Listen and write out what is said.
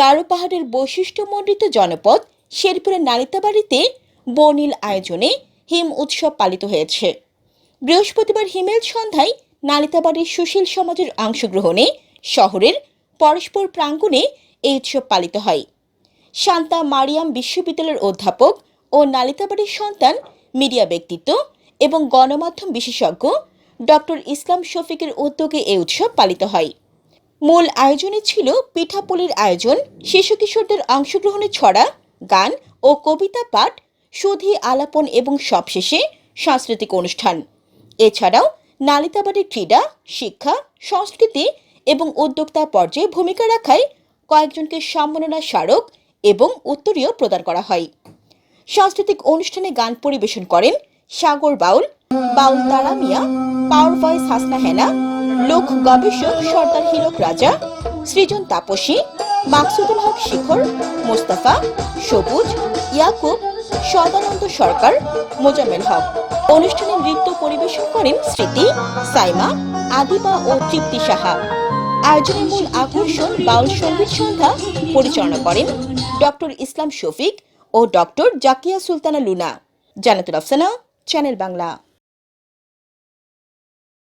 গারো পাহাড়ের বৈশিষ্ট্যমণ্ডিত জনপদ শেরপুরের নালিতাবাড়িতে বর্ণিল আয়োজনে হিম উৎসব পালিত হয়েছে। বৃহস্পতিবার হিমেল সন্ধ্যায় নালিতাবাড়ির সুশীল সমাজের অংশগ্রহণে শহরের পরস্পর প্রাঙ্গণে এই উৎসব পালিত হয়। শান্তা মারিয়াম বিশ্ববিদ্যালয়ের অধ্যাপক ও নালিতাবাড়ির সন্তান মিডিয়া ব্যক্তিত্ব এবং গণমাধ্যম বিশেষজ্ঞ ডক্টর ইসলাম শফিকের উদ্যোগে এই উৎসব পালিত হয়। মূল আয়োজনে ছিল পিঠাপুলির আয়োজন শিশু কিশোরদের অংশগ্রহণে ছড়া, গান ও কবিতা পাঠ, সুধি আলাপন এবং সবশেষে সাংস্কৃতিক অনুষ্ঠান। এছাড়াও নালিতাবাড়ির ক্রীড়া, শিক্ষা, সংস্কৃতি এবং উদ্যোক্তা পর্যায়ে ভূমিকা রাখায় কয়েকজনকে সম্মাননা স্মারক এবং উত্তরীয় প্রদান করা হয়। সাংস্কৃতিক অনুষ্ঠানে গান পরিবেশন করেন সাগর বাউল বাউল তারা মিয়া, পাওয়ার ভয়েস হাসনা হেনা লোক গবেষক সর্দার হীরক রাজা, সৃজন তাপসী, মাকসুদুল হক শিখর, মোস্তাফা, সবুজ, ইয়াকুব, সদানন্দ সরকার, মোজাম্মেল হক। অনুষ্ঠানে নৃত্য পরিবেশন করেন স্মৃতি, সাইমা, আদিবা ও তৃপ্তি সাহা। আয়োজনের মূল আকর্ষণ বাউল সংগীত সন্ধ্যা পরিচালনা করেন ডক্টর ইসলাম শফিক ও ডক্টর জাকিয়া সুলতানা লুনা। জানাতুল আফসানা, চ্যানেল বাংলা।